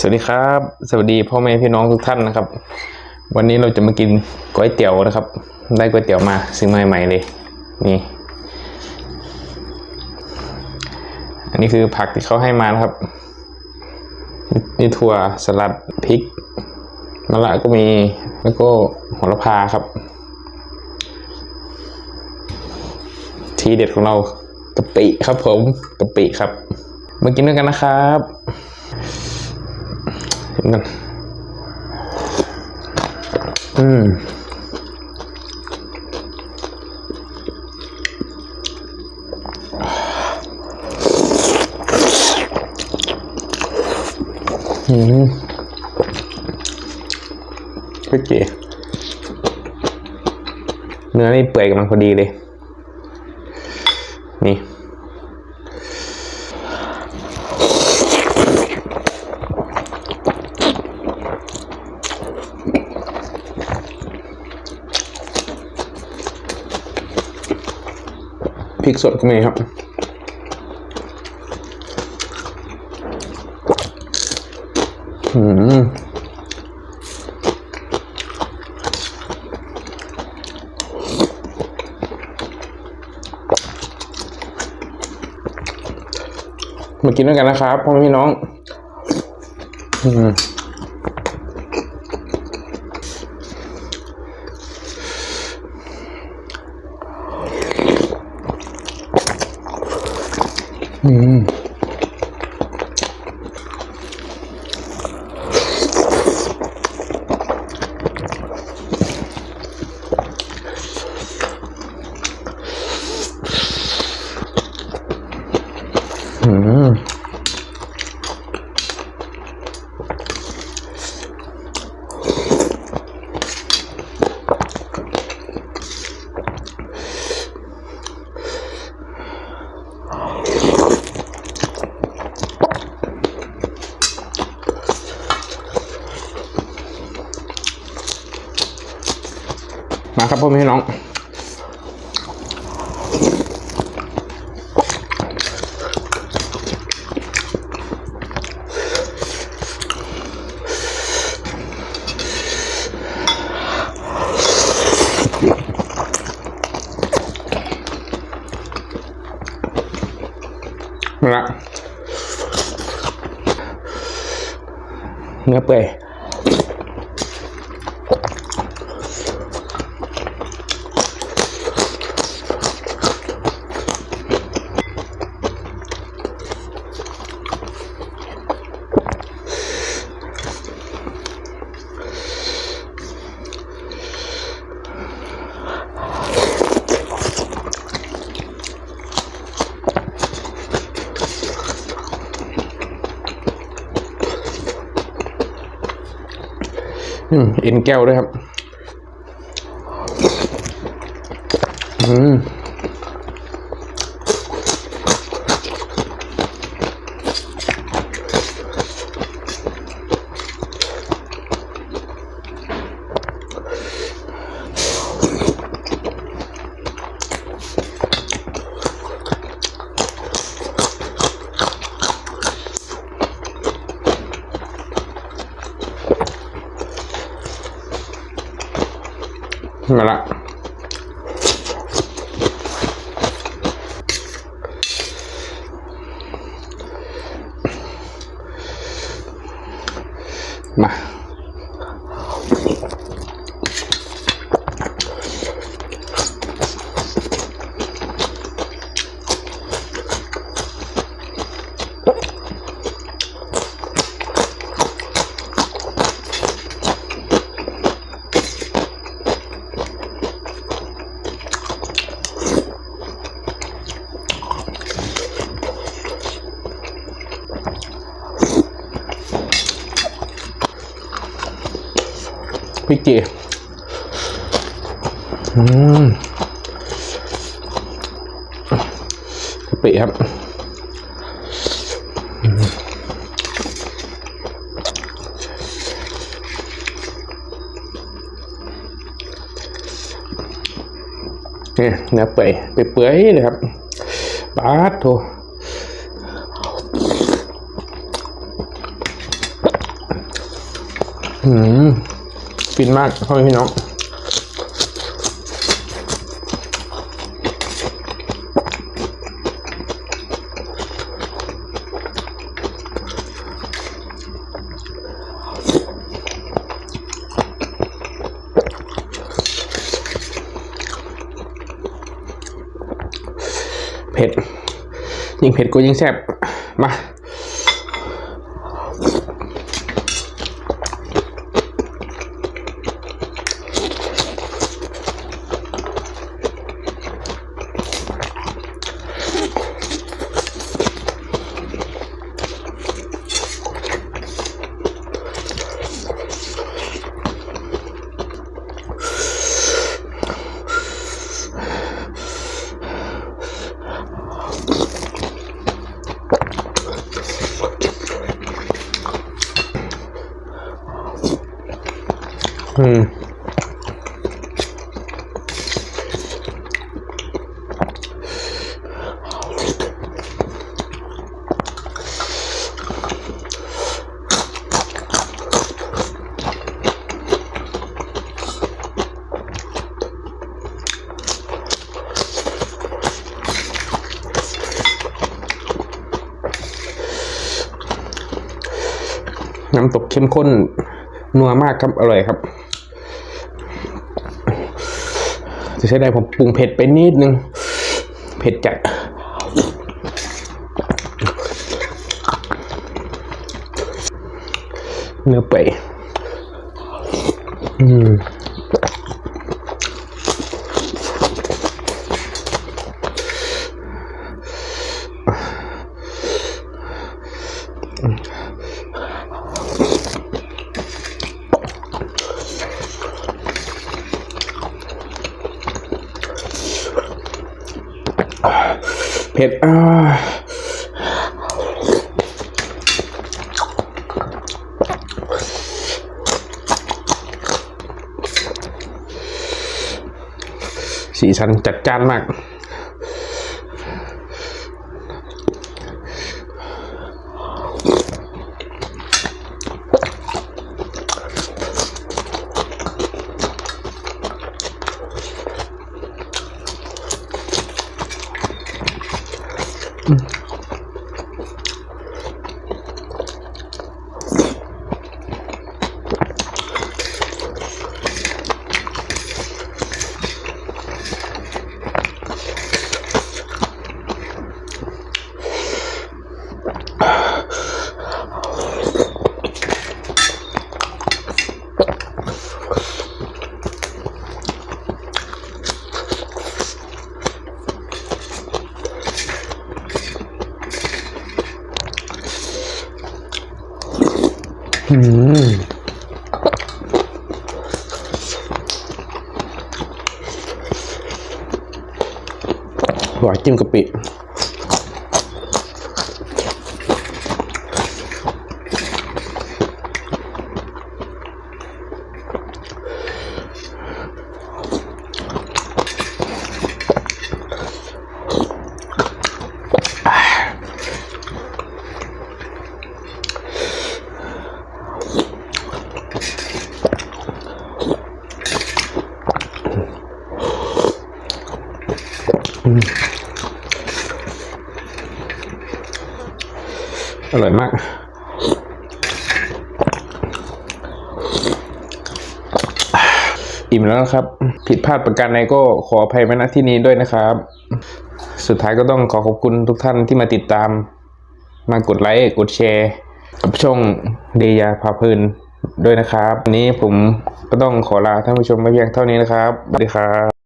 สวัสดีครับ สวัสดีพ่อแม่พี่น้องทุกท่านนะครับ วันนี้เราจะมากินก๋วยเตี๋ยวนะครับ ได้ก๋วยเตี๋ยวมาซื้อมาใหม่ๆเลย นี่ อันนี้คือผักที่เขาให้มานะครับนี่ถั่วสลัดพริกมะระก็มีแล้วก็โหระพาครับ ทีเด็ดของเรากะปิครับผมกะปิครับ มากินด้วยกันนะครับ กินกัน อืมอืมพี่เก๋เนื้อนี่เปื่อยกำลังพอดีเลย ริกสดก็มีครับ อืมมากินด้วยกันนะครับพ่อแม่พี่น้อง อืม ครับพ่อแม่น้อง ละเนื้อเปื่อย อืมเอ็นแก้วด้วยครับ อืม มาล พริกจีอืมกะปิครับอืมนี่เนื้อเปื่อยเปื่อยๆเลยครับปาดโถอืม ฟินมากพ่อแม่พี่น้องเผ็ดยิ่งเผ็ดก็ยิ่งแซ่บมา อืมน้ำตกเข้มข้นนัวมากครับ อร่อยครับ จะใช้ได้ผมปรุงเผ็ดไปนิดนึง เผ็ดจัดเนื้อเปื่อยอืม ผ็ดอ่าสีสันจัดจ้านมาก อืมหวานจิ้มกะปิ อร่อยมาก อิ่มแล้วนะครับ ผิดพลาดประการใดก็ขออภัยมาณที่นี้ด้วยนะครับ สุดท้ายก็ต้องขอขอบคุณทุกท่านที่มาติดตาม มากดไลค์ กดแชร์ กับช่องเดียาพาเพลินด้วยนะครับ วันนี้ผมก็ต้องขอลาท่านผู้ชมไปเพียงเท่านี้นะครับ สวัสดีครับ